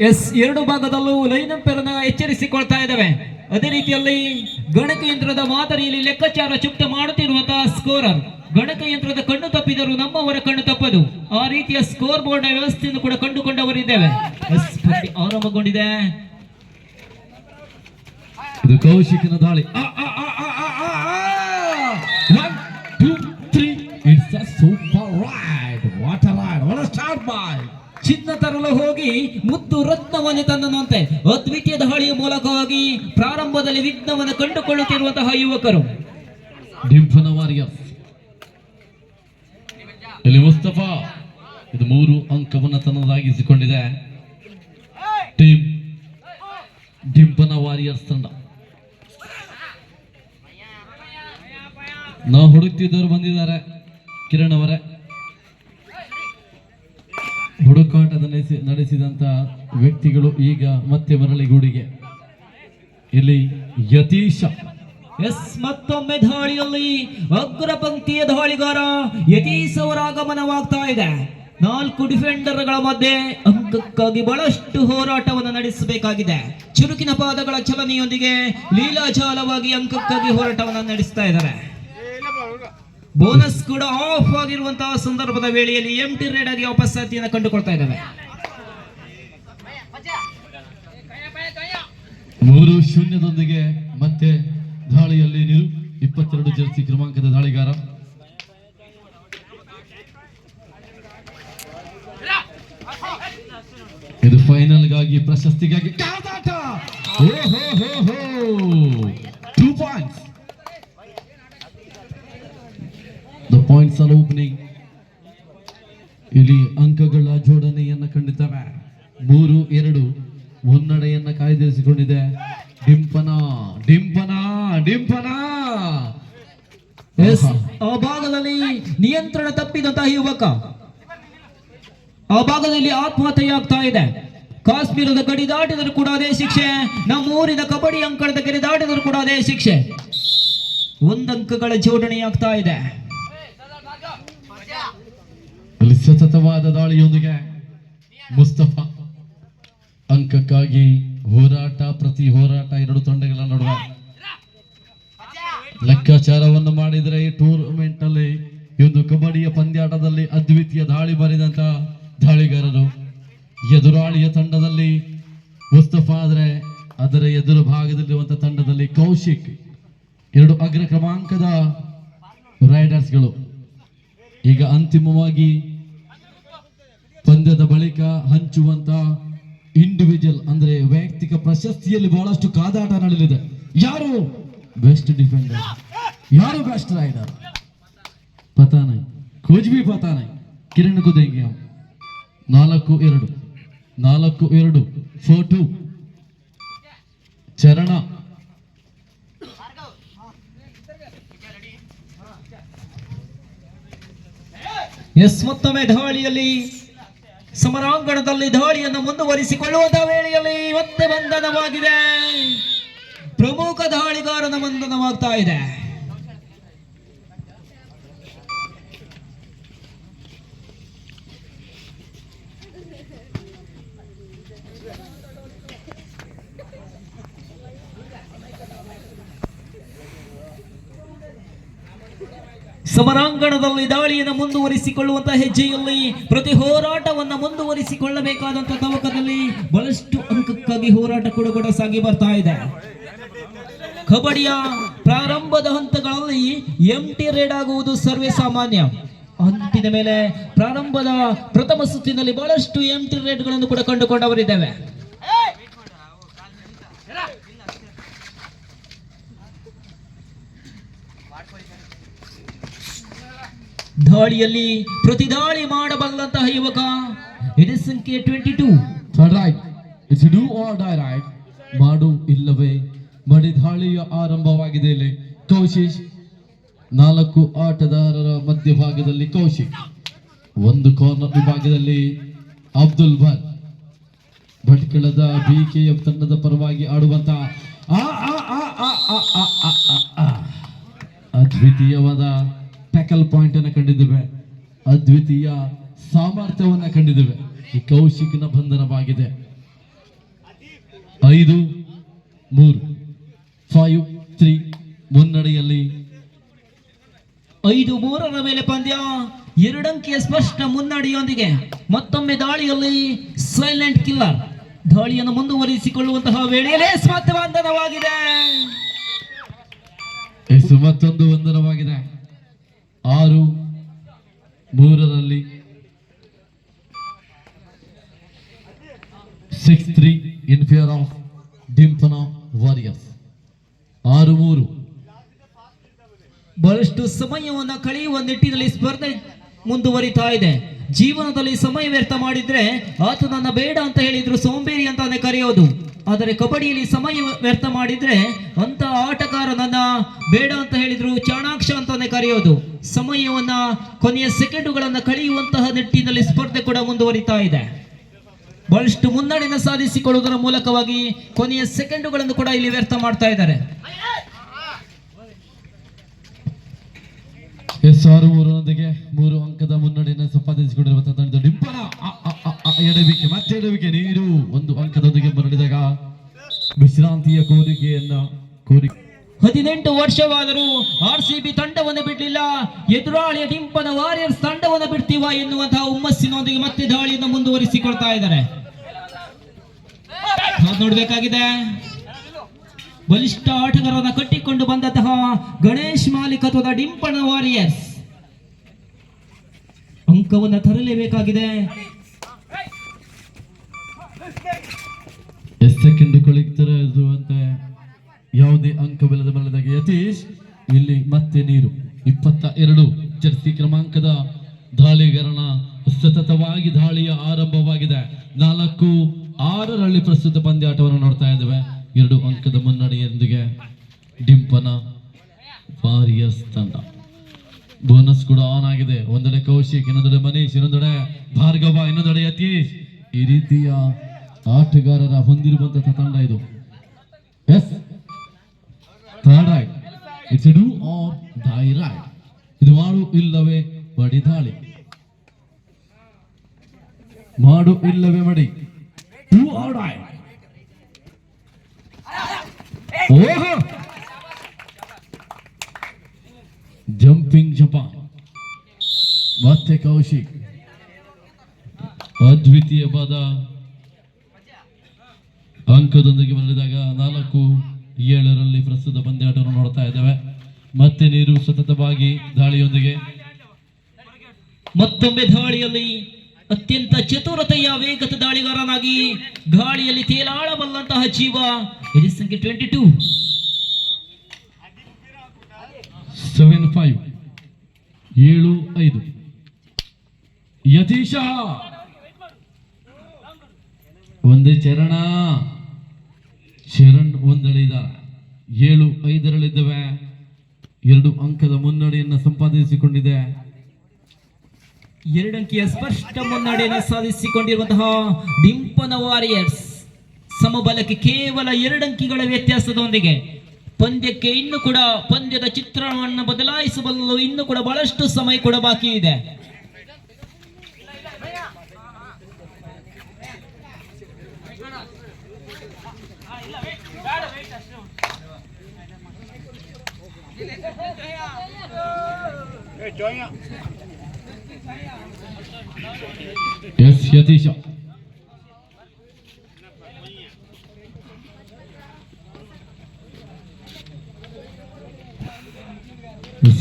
S ಎರಡು ಭಾಗದಲ್ಲೂ line ಎಚ್ಚರಿಸಿಕೊಳ್ತಾ ಇದ್ದಾವೆ. ಅದೇ ರೀತಿಯಲ್ಲಿ ಗಣಕಯಂತ್ರದ ಮಾದರಿಯಲ್ಲಿ ಲೆಕ್ಕಾಚಾರ ಚುಪ್ತ ಮಾಡುತ್ತಿರುವಂತಹ ಸ್ಕೋರರ್. ಗಣಕಯಂತ್ರದ ಕಣ್ಣು ತಪ್ಪಿದರೂ ನಮ್ಮವರ ಕಣ್ಣು ತಪ್ಪದು. ಆ ರೀತಿಯ ಸ್ಕೋರ್ ಬೋರ್ಡ್ ವ್ಯವಸ್ಥೆಯನ್ನು ಕೂಡ ಕಂಡುಕೊಂಡವರಿದ್ದೇವೆ. ಆರಂಭಗೊಂಡಿದೆ. ಕೌಶಿಕನ ದಾಳಿ. ತರಲು ಹೋಗಿ ಮುತ್ತು ರತ್ನವನ್ನು ತಂದನಂತೆ. ಅದ್ವಿತೀಯ ದಾಳಿಯ ಮೂಲಕವಾಗಿ ಪ್ರಾರಂಭದಲ್ಲಿ ವಿಘ್ನವನ್ನು ಕಂಡುಕೊಳ್ಳುತ್ತಿರುವಂತಹ ಯುವಕರು. ಡಿಂಫನ ಇದು ಮೂರು ಅಂಕವನ್ನು ತನ್ನದಾಗಿಸಿಕೊಂಡಿದೆ. ಟೀಮ್ ಡಿಂಪನ ವಾರಿಯರ್ಸ್ ತಂಡ. ನಾವು ಹುಡುಕ್ತಿದ್ದವರು ಬಂದಿದ್ದಾರೆ. ಕಿರಣ್ ಅವರೇ. ಹುಡುಕಾಟ ನಡೆಸಿ ನಡೆಸಿದಂತ ವ್ಯಕ್ತಿಗಳು ಈಗ ಮತ್ತೆ ಮರಳಿ ಗೂಡಿಗೆ. ಇಲ್ಲಿ ಯತೀಶ. ಎಸ್, ಮತ್ತೊಮ್ಮೆ ದಾಳಿಯಲ್ಲಿ ಅಗ್ರ ಪಂಕ್ತಿಯ ದಾಳಿಗಾರ ಯತೀಶ್ ಅವರ ಆಗಮನವಾಗ್ತಾ ಇದೆ. ನಾಲ್ಕು ಡಿಫೆಂಡರ್ಗಳ ಮಧ್ಯೆ ಅಂಕಕ್ಕಾಗಿ ಬಹಳಷ್ಟು ಹೋರಾಟವನ್ನು ನಡೆಸಬೇಕಾಗಿದೆ. ಚುರುಕಿನ ಪಾದಗಳ ಚಲನೆಯೊಂದಿಗೆ ಲೀಲಾಜಾಲವಾಗಿ ಅಂಕಕ್ಕಾಗಿ ಹೋರಾಟವನ್ನು ನಡೆಸ್ತಾ ಇದ್ದಾರೆ. ಬೋನಸ್ ಕೂಡ ಆಫ್ ಆಗಿರುವಂತಹ ಸಂದರ್ಭದ ವೇಳೆಯಲ್ಲಿ ಎಂ ಟಿ ರೇಡ್ ಆಗಿ ವಾಪಸ್ಸಾತಿಯನ್ನು ಕಂಡುಕೊಳ್ತಾ ಇದ್ದಾವೆ. ಮೂರು ಶೂನ್ಯದೊಂದಿಗೆ ಮತ್ತೆ ದಾಳಿಯಲ್ಲಿ ನೀರು ಇಪ್ಪತ್ತೆರಡು ಜರ್ಸಿ ಕ್ರಮಾಂಕದ ದಾಳಿಗಾರ. ಇದು ಫೈನಲ್ಗಾಗಿ ಪ್ರಶಸ್ತಿಗಾಗಿ ಕಾದಾಟ! Two points the points are opening ಇಲ್ಲಿ ಅಂಕಗಳ ಜೋಡಣೆಯನ್ನು ಕಂಡಿದ್ದಾವೆ. ಮೂರು, ಎರಡು ಮುನ್ನಡೆಯನ್ನ ಕಾಯ್ದಿರಿಸಿಕೊಂಡಿದೆ. ಡಿಂಪನ ಡಿಂಪನ ಡಿಂಪನ! ಎಸ್, ಆ ಭಾಗದಲ್ಲಿ ನಿಯಂತ್ರಣ ತಪ್ಪಿದಂತಹ ಯುವಕ. ಆ ಭಾಗದಲ್ಲಿ ಆತ್ಮಹತ್ಯೆಯಾಗ್ತಾ ಇದೆ. ಕಾಶ್ಮೀರದ ಗಡಿ ದಾಟಿದರೂ ಕೂಡ ಅದೇ ಶಿಕ್ಷೆ. ನಮ್ಮೂರಿನ ಕಬಡ್ಡಿ ಅಂಕಣದ ಗಡಿ ದಾಟಿದರೂ ಕೂಡ ಅದೇ ಶಿಕ್ಷೆ. ಒಂದಂಕಗಳ ಜೋಡಣೆಯಾಗ್ತಾ ಇದೆ. ಅಲ್ಲಿ ಸತತವಾದ ದಾಳಿಯೊಂದಿಗೆ ಮುಸ್ತಫಾ ಅಂಕಕ್ಕಾಗಿ ಹೋರಾಟ ಪ್ರತಿ ಹೋರಾಟ ಎರಡು ತಂಡಗಳ ನಡುವೆ. ಲೆಕ್ಕಾಚಾರವನ್ನು ಮಾಡಿದರೆ ಈ ಟೂರ್ನಮೆಂಟ್ ಅಲ್ಲಿ ಈ ಒಂದು ಕಬಡ್ಡಿಯ ಪಂದ್ಯಾಟದಲ್ಲಿ ಅದ್ವಿತೀಯ ದಾಳಿ ಬರೆದಂತ ದಾಳಿಗಾರರು. ಎದುರಾಳಿಯ ತಂಡದಲ್ಲಿ ಮುಸ್ತಫ ಆದರೆ ಅದರ ಎದುರು ಭಾಗದಲ್ಲಿರುವಂತ ತಂಡದಲ್ಲಿ ಕೌಶಿಕ್. ಎರಡು ಅಗ್ರ ಕ್ರಮಾಂಕದ ರೈಡರ್ಸ್ಗಳು. ಈಗ ಅಂತಿಮವಾಗಿ ಪಂದ್ಯದ ಬಳಿಕ ಹಂಚುವಂತ ಇಂಡಿವಿಜುವಲ್ ಅಂದ್ರೆ ವೈಯಕ್ತಿಕ ಪ್ರಶಸ್ತಿಯಲ್ಲಿ ಬಹಳಷ್ಟು ಕಾದಾಟ ನಡೆಯಲಿದೆ. ಯಾರು? ಬೆಸ್ಟ್ ಡಿಫೆಂಡರ್ ಯಾರು ಬೆಸ್ಟ್ ರೈಡರ್ ಪತಾನ. ಕೋಚ್ ಪತಾನೈ ಪತಾನ ಕಿರಣ್ ಕುದೆಂಗೆ ನಾಲ್ಕು, ಎರಡು. ನಾಲ್ಕು, ಎರಡು. ಫೋರ್ ಚರಣ. ಎಸ್ ಮತ್ತೊಮ್ಮೆ ಢವಳಿಯಲ್ಲಿ ಸಮರಾಂಗಣದಲ್ಲಿ ದಾಳಿಯನ್ನು ಮುಂದುವರಿಸಿಕೊಳ್ಳುವಂತಹ ವೇಳೆಯಲ್ಲಿ ಇವತ್ತೇ ಬಂಧನವಾಗಿದೆ. ಪ್ರಮುಖ ದಾಳಿಗಾರನ ಬಂಧನವಾಗ್ತಾ ಇದೆ. ಸಮರಾಂಗಣದಲ್ಲಿ ದಾಳಿಯನ್ನು ಮುಂದುವರಿಸಿಕೊಳ್ಳುವಂತಹ ಹೆಜ್ಜೆಯಲ್ಲಿ ಪ್ರತಿ ಹೋರಾಟವನ್ನು ಮುಂದುವರಿಸಿಕೊಳ್ಳಬೇಕಾದಂತಹ ತವಕದಲ್ಲಿ ಬಹಳಷ್ಟು ಅಂಕಕ್ಕಾಗಿ ಹೋರಾಟ ಕೂಡ ಕೂಡ ಸಾಗಿ ಬರ್ತಾ ಇದೆ. ಕಬಡ್ಡಿಯ ಪ್ರಾರಂಭದ ಹಂತಗಳಲ್ಲಿ ಎಂಟಿ ರೇಡ್ ಆಗುವುದು ಸರ್ವೇ ಸಾಮಾನ್ಯ. ಅಂತಿನ ಮೇಲೆ ಪ್ರಾರಂಭದ ಪ್ರಥಮ ಸುತ್ತಿನಲ್ಲಿ ಬಹಳಷ್ಟು ಎಂಟಿ ರೇಡ್ಗಳನ್ನು ಕೂಡ ಕಂಡುಕೊಂಡವರಿದ್ದೇವೆ. ದಾಳಿಯಲ್ಲಿ ಪ್ರತಿ ದಾಳಿ ಮಾಡಬಲ್ಲಂತಹ ಯುವಕ ಇದೇ ಸಂಖ್ಯೆ twenty two right it's do or die right ಮಾಡು ಇಲ್ಲವೇ ಮಡಿ ದಾಳಿಯ ಆರಂಭವಾಗಿದೆ ಇಲ್ಲಿ ನಾಲ್ಕು ಆಟಗಾರರ ಮಧ್ಯಭಾಗದಲ್ಲಿ ಕೌಶಿಕ್ ಒಂದು ಕಾರ್ನರ್ ವಿಭಾಗದಲ್ಲಿ ಅಬ್ದುಲ್ ಬರ್ ಭಟ್ಕಳದ ಎಫ್ ತಂಡದ ಪರವಾಗಿ ಆಡುವಂತ ಅದ್ವಿತೀಯವಾದ ಟ್ಯಾಕಲ್ ಪಾಯಿಂಟ್ ಅನ್ನು ಕಂಡಿದ್ದೇವೆ. ಅದ್ವಿತೀಯ ಸಾಮರ್ಥ್ಯವನ್ನ ಕಂಡಿದ್ದೇವೆ. ಈ ಕೌಶಿಕ್ನ ಬಂಧನವಾಗಿದೆ. ಐದು ಮೂರು ಫೈವ್ ತ್ರೀ ಮುನ್ನಡೆಯಲ್ಲಿ. ಐದು ಮೂರರ ಮೇಲೆ ಪಂದ್ಯ. ಎರಡಂಕಿಯ ಸ್ಪಷ್ಟ ಮುನ್ನಡೆಯೊಂದಿಗೆ ಮತ್ತೊಮ್ಮೆ ದಾಳಿಯಲ್ಲಿ ಸೈಲೆಂಟ್ ಕಿಲ್ಲರ್ ದಾಳಿಯನ್ನು ಮುಂದುವರಿಸಿಕೊಳ್ಳುವಂತಹ ವೇಳೆಯಲ್ಲೇ ಸ್ಮತ್ತವಂದನವಾಗಿದೆ ಬಂಧನವಾಗಿದೆ. ಮತ್ತೊಂದು ವಂದನವಾಗಿದೆ ಆರು, ಮೂರರಲ್ಲಿ six three in fair of ಡಿಂಪನ warriors ಆರು, ಮೂರು. ಬಹಳಷ್ಟು ಸಮಯವನ್ನು ಕಳೆಯುವ ನಿಟ್ಟಿನಲ್ಲಿ ಸ್ಪರ್ಧೆ ಮುಂದುವರಿತಾ ಇದೆ. ಜೀವನದಲ್ಲಿ ಸಮಯ ವ್ಯರ್ಥ ಮಾಡಿದ್ರೆ ಆತ ನನ್ನ ಬೇಡ ಅಂತ ಹೇಳಿದ್ರು ಸೋಂಬೇರಿ ಅಂತಾನೆ ಕರೆಯೋದು. ಆದರೆ ಕಬಡ್ಡಿಯಲ್ಲಿ ಸಮಯ ವ್ಯರ್ಥ ಮಾಡಿದ್ರೆ ಅಂತ ಆಟಗಾರ ನನ್ನ ಬೇಡ ಅಂತ ಹೇಳಿದ್ರು, ಚಾಣಾಕ್ಷ ಅಂತಾನೆ ಕರೆಯೋದು. ಸಮಯವನ್ನ, ಕೊನೆಯ ಸೆಕೆಂಡುಗಳನ್ನ ಕಳೆಯುವಂತಹ ನಿಟ್ಟಿನಲ್ಲಿ ಸ್ಪರ್ಧೆ ಕೂಡ ಮುಂದುವರಿತಾ ಇದೆ. ಬಹಳಷ್ಟು ಮುನ್ನಡೆಯನ್ನು ಸಾಧಿಸಿಕೊಳ್ಳುವುದರ ಮೂಲಕವಾಗಿ ಕೊನೆಯ ಸೆಕೆಂಡುಗಳನ್ನು ಕೂಡ ಇಲ್ಲಿ ವ್ಯರ್ಥ ಮಾಡ್ತಾ ಇದ್ದಾರೆ. ಎಸ್ ಆರು ಮೂರರೊಂದಿಗೆ ಮೂರು ಅಂಕದ ಮುನ್ನಡೆಯನ್ನು ಸಂಪಾದಿಸಿಕೊಂಡಿರುವಂತಹ ತಂಡದ ಎಡವಿಕೆ, ಮತ್ತೆ ಎಡವಿಕೆ ನೀರು. ಒಂದು ಅಂಕದೊಂದಿಗೆ ವಿಶ್ರಾಂತಿಯ ಕೋರಿಕೆಯನ್ನ ಕೋರಿ ಹದಿನೆಂಟು ವರ್ಷವಾದರೂ ಆರ್ ಸಿ ಬಿ ತಂಡವನ್ನು ಬಿಡಲಿಲ್ಲ. ಎದುರಾಳಿಯ ಡಿಂಪನ ವಾರಿಯರ್ಸ್ ತಂಡವನ್ನು ಬಿಡ್ತೀವ ಎನ್ನುವಂತಹ ಹುಮ್ಮಸ್ಸಿನೊಂದಿಗೆ ಮತ್ತೆ ದಾಳಿಯನ್ನು ಮುಂದುವರಿಸಿಕೊಳ್ತಾ ಇದ್ದಾರೆ. ನೋಡ್ಬೇಕಾಗಿದೆ. ಬಲಿಷ್ಠ ಆಟಗಾರರನ್ನು ಕಟ್ಟಿಕೊಂಡು ಬಂದಂತಹ ಗಣೇಶ್ ಮಾಲೀಕತ್ವದ ಡಿಂಪನ ವಾರಿಯರ್ಸ್. ಅಂಕವನ್ನು ತರಲೇಬೇಕಾಗಿದೆ. ಸೆಕೆಂಡ್ ಇರುವಂತ ಯಾವುದೇ ಅಂಕವಿಲ್ಲದ ಮಲ್ಲದಾಗ ಯತೀಶ್, ಇಲ್ಲಿ ಮತ್ತೆ ನೀರು. ಇಪ್ಪತ್ತ ಎರಡು ಜರ್ಸಿ ಕ್ರಮಾಂಕದ ದಾಳಿಗರಣ ಸತತವಾಗಿ ದಾಳಿಯ ಆರಂಭವಾಗಿದೆ. ನಾಲ್ಕು, ಆರರಲ್ಲಿ ಪ್ರಸ್ತುತ ಪಂದ್ಯಾಟವನ್ನು ನೋಡ್ತಾ ಇದ್ದೇವೆ. ಎರಡು ಅಂಕದ ಮುನ್ನಡೆಯೊಂದಿಗೆ ಡಿಂಪನ ವಾರಿಯರ್ಸ್ ತಂಡ ಬೋನಸ್ ಕೂಡ ಆನ್ ಆಗಿದೆ. ಒಂದೆಡೆ ಕೌಶಿಕ್, ಇನ್ನೊಂದೆಡೆ ಮನೀಶ್, ಇನ್ನೊಂದೆಡೆ ಭಾರ್ಗವ, ಇನ್ನೊಂದೆಡೆ ಯತೀಶ್. ಈ ರೀತಿಯ ಆಟಗಾರರ ಹೊಂದಿರುವಂತಹ ತಂಡ ಇದು. Yes third it's do die right ಇದು ಮಾಡು ಇಲ್ಲವೇ ಬಡಿ ದಾಳಿ. ಮಾಡು ಇಲ್ಲವೇ ಮಡಿ. ಟೂ ಆರ್ ಡೈ ಓಹೋ! ಜಂಪಿಂಗ್ ಜಪಾನ್ ಮತ್ತೆ ಕೌಶಿಕ್. ಅದ್ವಿತೀಯವಾದ ಅಂಕದೊಂದಿಗೆ ಬಂದಿದಾಗ ನಾಲ್ಕು ಏಳರಲ್ಲಿ ಪ್ರಸ್ತುತ ಪಂದ್ಯಾಟವನ್ನು ನೋಡ್ತಾ ಇದ್ದೇವೆ. ಮತ್ತೆ ನೀರು ಸತತವಾಗಿ ದಾಳಿಯೊಂದಿಗೆ. ಮತ್ತೊಮ್ಮೆ ದಾಳಿಯಲ್ಲಿ ಅತ್ಯಂತ ಚತುರತೆಯ ವೇಗದ ದಾಳಿಗಾರನಾಗಿ ಗಾಳಿಯಲ್ಲಿ ತೇಲಾಡಬಲ್ಲಂತಹ ಜೀವ ಇದು ಸಂಖ್ಯೆ ಟ್ವೆಂಟಿ ಟೂ. ಸೆವೆನ್ ಫೈವ್ ಏಳು ಐದು. ಯತೀಶ! ಒಂದೇ ಚರಣ. ಶರಣ್ ಒಂದಳಿದ ಏಳು, ಐದರಲ್ಲಿದ್ದಾವೆ ಎರಡು ಅಂಕದ ಮುನ್ನಡೆಯನ್ನು ಸಂಪಾದಿಸಿಕೊಂಡಿದೆ. ಎರಡಂಕಿಯ ಸ್ಪಷ್ಟ ಮುನ್ನಡೆಯನ್ನು ಸಾಧಿಸಿಕೊಂಡಿರುವಂತಹ ಡಿಂಪನ ವಾರಿಯರ್ಸ್ ಸಮಬಲಕ್ಕೆ ಕೇವಲ ಎರಡಂಕಿಗಳ ವ್ಯತ್ಯಾಸದೊಂದಿಗೆ ಪಂದ್ಯಕ್ಕೆ ಇನ್ನು ಕೂಡ ಪಂದ್ಯದ ಚಿತ್ರಣವನ್ನು ಬದಲಾಯಿಸಬಲ್ಲಲು ಇನ್ನು ಕೂಡ ಬಹಳಷ್ಟು ಸಮಯ ಕೂಡ ಬಾಕಿ ಇದೆ. ಎಸ್ ಯತೀಶ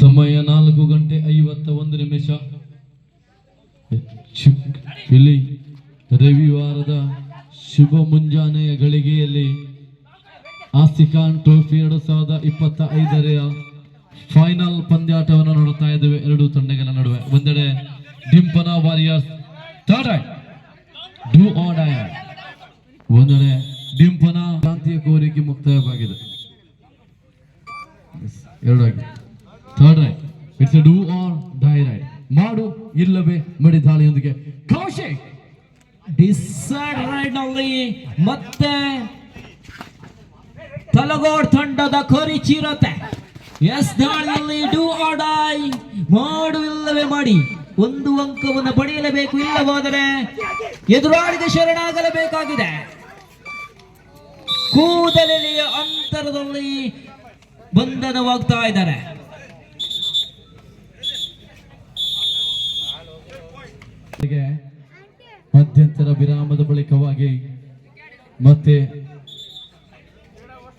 ಸಮಯ ನಾಲ್ಕು ಗಂಟೆ ಐವತ್ತ ಒಂದು ನಿಮಿಷ ಇಲ್ಲಿ ರವಿವಾರದ ಶುಭ ಮುಂಜಾನೆಯ ಗಳಿಗೆಯಲ್ಲಿ ಆಸಿಕಾನ್ ಟ್ರೋಫಿ ಎರಡು ಸಾವಿರದ ಇಪ್ಪತ್ತ ಐದರ ಫೈನಲ್ ಪಂದ್ಯಾಟವನ್ನು ನೋಡುತ್ತಾ ಇದ್ದೇವೆ. ಎರಡು ತಂಡಗಳ ನಡುವೆ. ಒಂದೆಡೆ ಡಿಂಪನ ವಾರಿಯರ್ಸ್ ಡೂ ಒಂದೆಡೆ ಡಿಂಪನ ಕ್ರಾಂತಿಯ ಕೋರಿಕೆ ಮುಕ್ತಾಯವಾಗಿದೆ. ಥರ್ಡ್ ಇಟ್ಸ್ ಡೂ ಮಾಡು, ಇಲ್ಲವೇ, ಮಡಿ ದಾಳಿಯೊಂದಿಗೆ. ಕೌಶಿಕ್! ಡಿಸೈಡ್ ರೈಡ್ ಮತ್ತೆ ತಲಗೋಡ್ ತಂಡದ ಕೊರಿ ಚಿರತೆ. ಎಸ್ ದಾಳಿಯಲ್ಲಿ ಡೂ ಆಡಾಯ್ ಮಾಡು ಇಲ್ಲವೇ ಮಾಡಿ. ಒಂದು ಅಂಕವನ್ನು ಪಡೆಯಲೇಬೇಕು, ಇಲ್ಲವಾದರೆ ಎದುರಾಳಿಗೆ ಶರಣಾಗಲಬೇಕಾಗಿದೆ. ಕೂದಲೆಲೆಯ ಅಂತರದಲ್ಲಿ ಬಂಧನವಾಗ್ತಾ ಇದ್ದಾರೆ. ಮಧ್ಯಂತರ ವಿರಾಮದ ಬಳಿಕವಾಗಿ ಮತ್ತೆ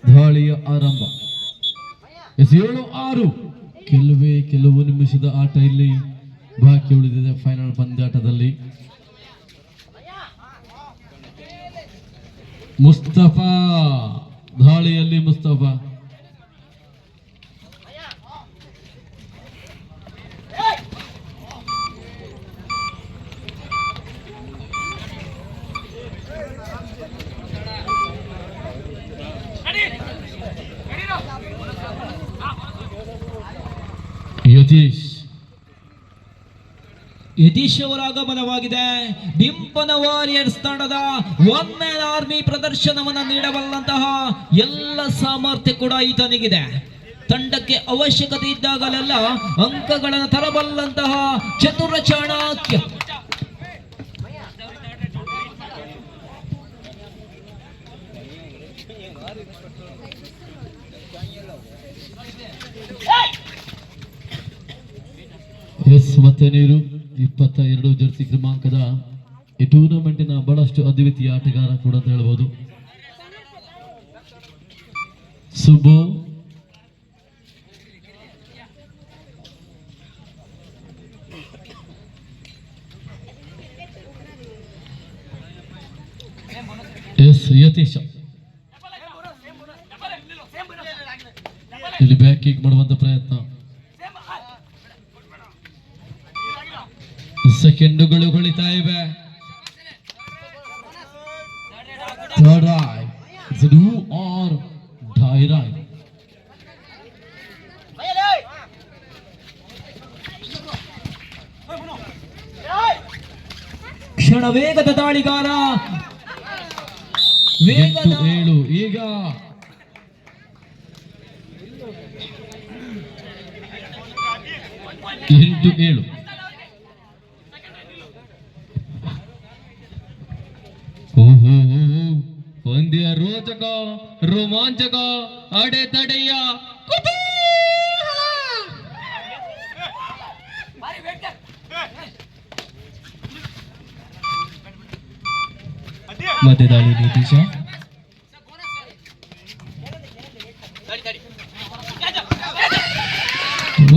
ದಾಳಿಯ ಆರಂಭ ಎಸ್ ಆರು ಕೆಲವೇ ಕೆಲವು ನಿಮಿಷದ ಆಟ ಇಲ್ಲಿ ಬಾಕಿ ಉಳಿದಿದೆ ಫೈನಲ್ ಪಂದ್ಯಾಟದಲ್ಲಿ. ಮುಸ್ತಫಾ ದಾಳಿಯಲ್ಲಿ ಮುಸ್ತಫಾ. ಯತೀಶ್ ಯತೀಶ್ ಅವರ ಆಗಮನವಾಗಿದೆ ಡಿಂಪನ ವಾರಿಯರ್ಸ್ ತಂಡದ ಒನ್ ಮ್ಯಾನ್ ಆರ್ಮಿ ಪ್ರದರ್ಶನವನ್ನು ನೀಡಬಲ್ಲಂತಹ ಎಲ್ಲ ಸಾಮರ್ಥ್ಯ ಕೂಡ ಈತನಿಗಿದೆ ತಂಡಕ್ಕೆ ಅವಶ್ಯಕತೆ ಇದ್ದಾಗಲೆಲ್ಲ ಅಂಕಗಳನ್ನು ತರಬಲ್ಲಂತಹ ಚತುರ ಚಾಣಕ್ಯ ಎಸ್ ಮತ್ತೆ ನೀರು ಇಪ್ಪತ್ತ ಎರಡು ಜರ್ಸಿ ಕ್ರಮಾಂಕದ ಈ ಟೂರ್ನಮೆಂಟಿನ ಬಹಳಷ್ಟು ಅದ್ವಿತೀಯ ಆಟಗಾರ ಕೂಡ ಅಂತ ಹೇಳ್ಬೋದು. ಸುಬ್ಬು. ಎಸ್ ಯತೀಶ್. ಇಲ್ಲಿ ಬ್ಯಾಕ್ ಕಿಕ್ ಮಾಡುವಂತ ಸೆಕೆಂಡುಗಳು ಹೊಳಿತಾ ಇವೆ. ಥರ್ಡ್ ಐ ಆರ್ ಕ್ಷಣ ವೇಗದ ದಾಳಿಗಾರ. ವೇಗದ ಏಳು ಈಗ. ಎಂಟು ಏಳು. ಮತ್ತೆ ದಾಳಿ ನೀತೀಶ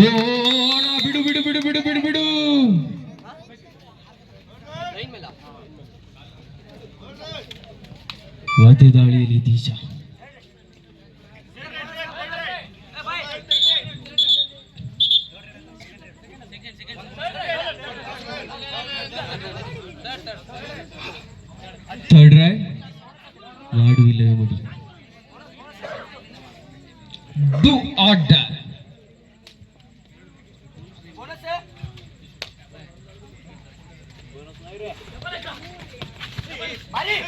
ಓ બોનસ છે બોનસ નહીં રે. મારી.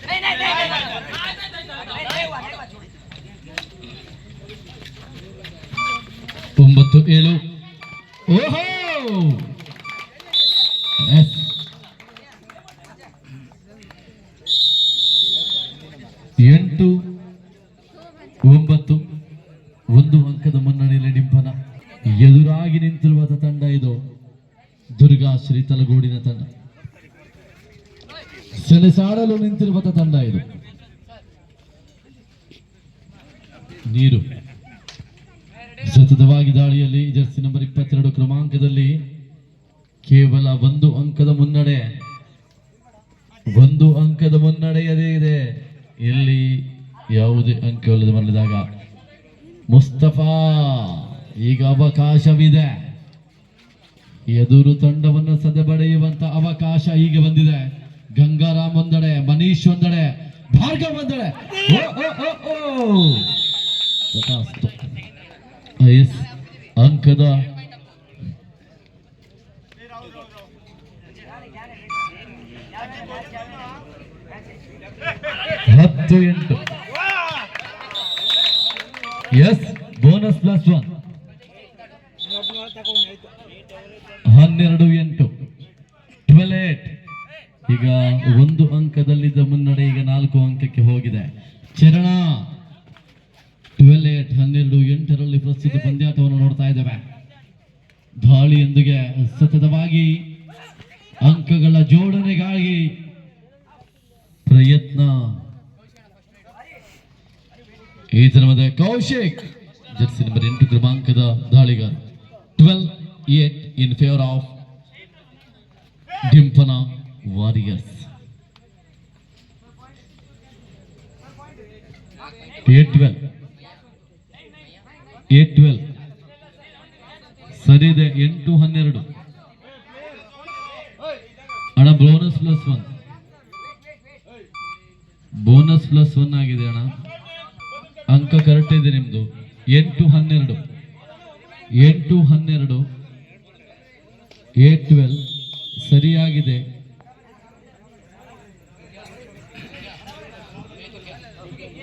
નહીં નહીં નહીં નહીં નહીં નહીં નહીં ಸೆಣಸಾಡಲು ನಿಂತಿರುವ ತಂಡ ಇದು. ನೀರು. ಸತತವಾಗಿ ದಾಳಿಯಲ್ಲಿ ಜರ್ಸಿ ನಂಬರ್ ಇಪ್ಪತ್ತೆರಡು ಕ್ರಮಾಂಕದಲ್ಲಿ ಕೇವಲ ಒಂದು ಅಂಕದ ಮುನ್ನಡೆ, ಒಂದು ಅಂಕದ ಮುನ್ನಡೆಯದೇ ಇದೆ. ಇಲ್ಲಿ ಯಾವುದೇ ಅಂಕವಿಲ್ಲದೆ ಮರಳಿದಾಗ ಮುಸ್ತಫಾ, ಈಗ ಅವಕಾಶವಿದೆ. ಎದುರು ತಂಡವನ್ನು ಸದೆಬಡೆಯುವಂತ ಅವಕಾಶ ಈಗ ಬಂದಿದೆ. ಗಂಗಾರಾಮ್ ಒಂದಡೆ ಮನೀಶ್ ಒಂದಡೆ ಭಾರ್ಗವ್ ಒಂದಡೆ. ಎಸ್ ಅಂಕದ. ಹತ್ತು ಎಂಟು. Yes bonus plus one. Of ಡಿಂಪನ warriors eight twelve eight twelve ಸರಿ ಇದೆ ಎಂಟು ಹನ್ನೆರಡು. ಅಣ್ಣ bonus plus one bonus plus one ಆಗಿದೆ ಅಣ್ಣ. ಅಂಕ ಕರೆಕ್ಟ್ ಇದೆ ನಿಮ್ದು. ಎಂಟು ಹನ್ನೆರಡು. ಎಂಟು ಹನ್ನೆರಡು. ಏಟ್ ಟ್ವೆಲ್ ಸರಿಯಾಗಿದೆ.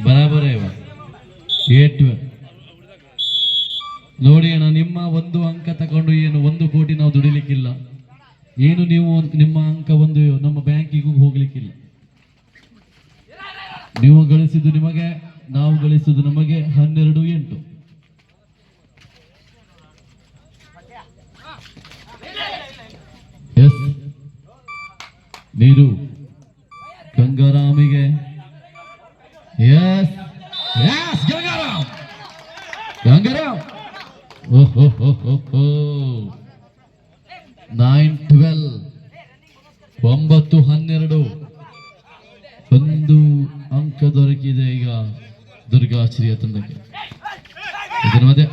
ಬರಾಬರೇ ಎ ಟ್ವೆಲ್ ನೋಡಿ ಅಣ್ಣ, ನಿಮ್ಮ ಒಂದು ಅಂಕ ತಗೊಂಡು ಏನು ಒಂದು ಕೋಟಿ ನಾವು ದುಡಿಲಿಕ್ಕಿಲ್ಲ. ಏನು ನೀವು ನಿಮ್ಮ ಅಂಕ ಒಂದು, ನಮ್ಮ ಬ್ಯಾಂಕಿಗೂ ಹೋಗ್ಲಿಕ್ಕಿಲ್ಲ ನೀವು ಗಳಿಸಿದ್ದು ನಿಮಗೆ ನಾವು ಗಳಿಸಿದ್ದು ನಮಗೆ ಹನ್ನೆರಡು ಎಂಟು ಎಸ್ ನೀರು ಗಂಗಾರಾಮಿಗೆ ಎಸ್ ಎಸ್ ಗಂಗಾರಾಮ್ ಗಂಗಾರಾಮ್ ಓಹೋ ನೈನ್ ಟ್ವೆಲ್ ಒಂಬತ್ತು ಹನ್ನೆರಡು ಒಂದು ಅಂಕ ದೊರಕಿದೆ ಈಗ ದುರ್ಗಾಶ್ರೀಯ ತಂಡಕ್ಕೆ. ಮತ್ತೆ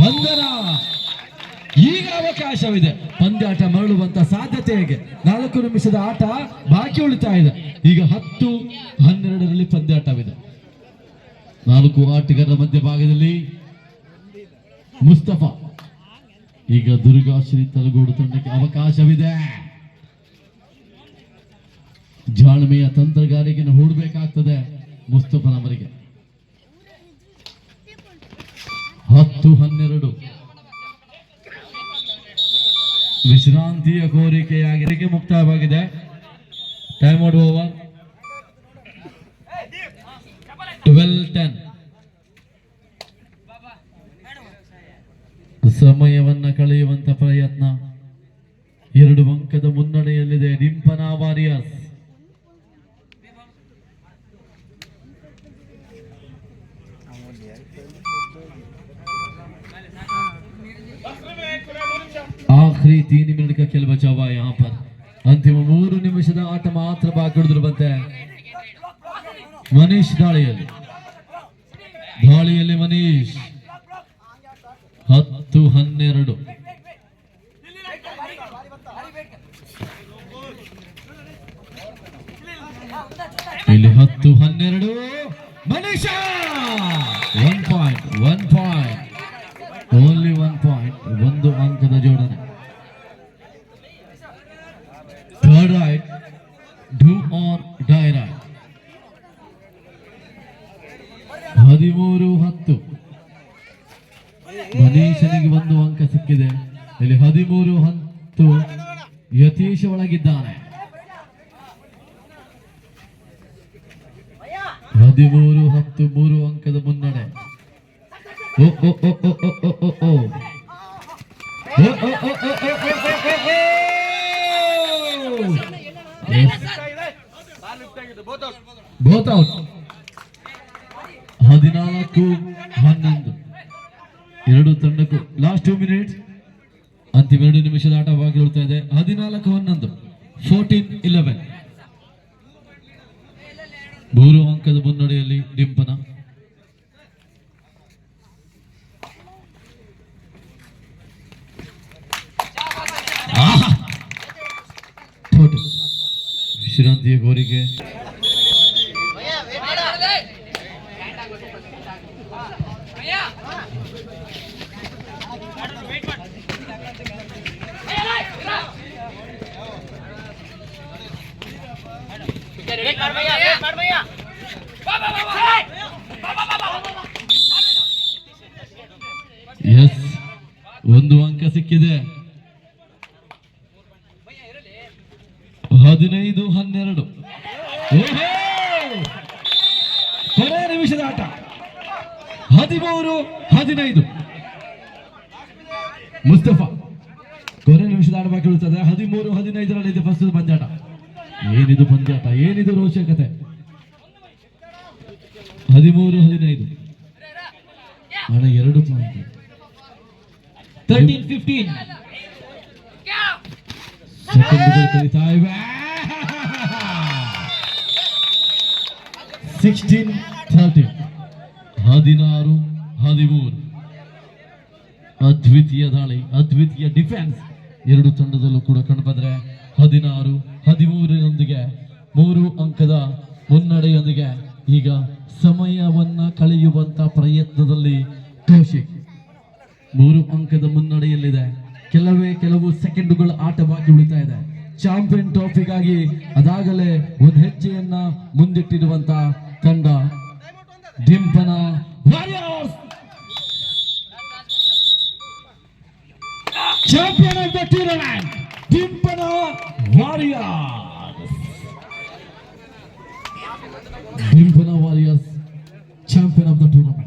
ಬಂಧನ. ಈಗ ಅವಕಾಶವಿದೆ. ಪಂದ್ಯಾಟ ಮರಳುವಂತ ಸಾಧ್ಯತೆ ಹೇಗೆ? ನಾಲ್ಕು ನಿಮಿಷದ ಆಟ ಬಾಕಿ ಉಳಿತಾ ಇದೆ. ಈಗ ಹತ್ತು, ಹನ್ನೆರಡರಲ್ಲಿ ಪಂದ್ಯಾಟವಿದೆ. ನಾಲ್ಕು ಆಟಗಾರರ ಮಧ್ಯ ಭಾಗದಲ್ಲಿ ಮುಸ್ತಫಾ. ಈಗ ದುರ್ಗಾಶ್ರೀ ತಲಗೋಡು ತಂಡಕ್ಕೆ ಅವಕಾಶವಿದೆ. ಜಾಣ್ಮೆಯ ತಂತ್ರಗಾರಿಕೆಯನ್ನು ಹೂಡಬೇಕಾಗ್ತದೆ ಮುಸ್ತಫನವರಿಗೆ ಹತ್ತು ಹನ್ನೆರಡು. ವಿಶ್ರಾಂತಿಯ ಕೋರಿಕೆಯಾಗಿ ಮುಕ್ತಾಯವಾಗಿದೆ. Time out over twelve ten ಸಮಯವನ್ನ ಕಳೆಯುವಂತ ಪ್ರಯತ್ನ. ಎರಡು ಅಂಕದ ಮುನ್ನಡೆಯಲ್ಲಿದೆ. ಡಿಂಪನಾ ವಾರಿಯರ್ಸ್ आखिरी तीन मिनट का खेल बचा हुआ है यहाँ पर अंतिम ಮೂರು ನಿಮಿಷದ ಆಟ ಮಾತ್ರ ಬಾಕಿ ಉಳಿದ್ರು ಬಂತೆ ಮನೀಶ್ ದಾಳಿಯಲ್ಲಿ ದಾಳಿಯಲ್ಲಿ ಮನೀಶ್ ಹದಿಮೂರು ಹತ್ತು ಮೂರು ಅಂಕದ ಮುನ್ನಡೆ. ಓ ಓ ಓ ಓ ಓ ಓ ಓ. ಹದಿನಾಲ್ಕು ಹನ್ನೊಂದು. ಎರಡು ತಂಡಕ್ಕೂ ಲಾಸ್ಟ್ ಟೂ ಮಿನಿಟ್ ಅಂತಿಮ ಎರಡು ನಿಮಿಷದ ಆಟ ಇದೆ. ಹದಿನಾಲ್ಕು ಹನ್ನೊಂದು. ಫೋರ್ಟೀನ್ ಇಲೆವೆನ್ ಮೂರು ಅಂಕದ ಮುನ್ನಡೆಯಲ್ಲಿ ಡಿಂಪನ. ವಿಶ್ರಾಂತಿಯ ಕೋರಿಕೆ ಎಸ್ ಒಂದು ಅಂಕ ಸಿಕ್ಕಿದೆ. ಹದಿನೈದು, ಹನ್ನೆರಡು! ಕೊನೆಯ ನಿಮಿಷದ ಆಟ. ಹದಿಮೂರು, ಹದಿನೈದು. ಮುಸ್ತಫಾ, ಕೊನೆ ನಿಮಿಷದ ಆಟ ಬಾಕಿ ಹದಿಮೂರು, ಹದಿನೈದರಲ್ಲಿ ಇದೆ ಫಸ್ಟ್ ಪಂದ್ಯಾಟ ಏನಿದು ಪಂದ್ಯಾಟ? ಏನಿದು ರೋಚಕತೆ ಹದಿಮೂರು ಹದಿನೈದು. ಹಣ ಎರಡು ಪಾಯಿಂಟ್ ತರ್ಟೀನ್ ಫಿಫ್ಟೀನ್ ಕಲಿತಾ ಇವೆ. ಸಿಕ್ಸ್ಟೀನ್ ಥರ್ಟೀನ್ ಹದಿನಾರು ಹದಿಮೂರು. ಅದ್ವಿತೀಯ ದಾಳಿ ಅದ್ವಿತೀಯ ಡಿಫೆನ್ಸ್ ಎರಡು ತಂಡದಲ್ಲೂ ಕೂಡ ಕಂಡುಬಂದ್ರೆ ಹದಿನಾರು, ಹದಿಮೂರರೊಂದಿಗೆ ಮೂರು ಅಂಕದ ಮುನ್ನಡೆಯೊಂದಿಗೆ ಈಗ ಸಮಯವನ್ನ ಕಳೆಯುವಂತ ಪ್ರಯತ್ನದಲ್ಲಿ ಕೌಶಿಕ್ ಮೂರು ಅಂಕದ ಮುನ್ನಡೆಯಲ್ಲಿದೆ. ಕೆಲವೇ ಕೆಲವು ಸೆಕೆಂಡುಗಳ ಆಟ ಬಾಕಿ ಉಳಿತಾ ಇದೆ. ಚಾಂಪಿಯನ್ ಟ್ರೋಫಿಗಾಗಿ ಅದಾಗಲೇ ಒಂದು ಹೆಜ್ಜೆಯನ್ನ ಮುಂದಿಟ್ಟಿರುವಂತ ತಂಡ ಡಿಂಪನ warriors. Champion of the tournament. ಡಿಂಪನ warriors ಡಿಂಪನ warriors champion of the tournament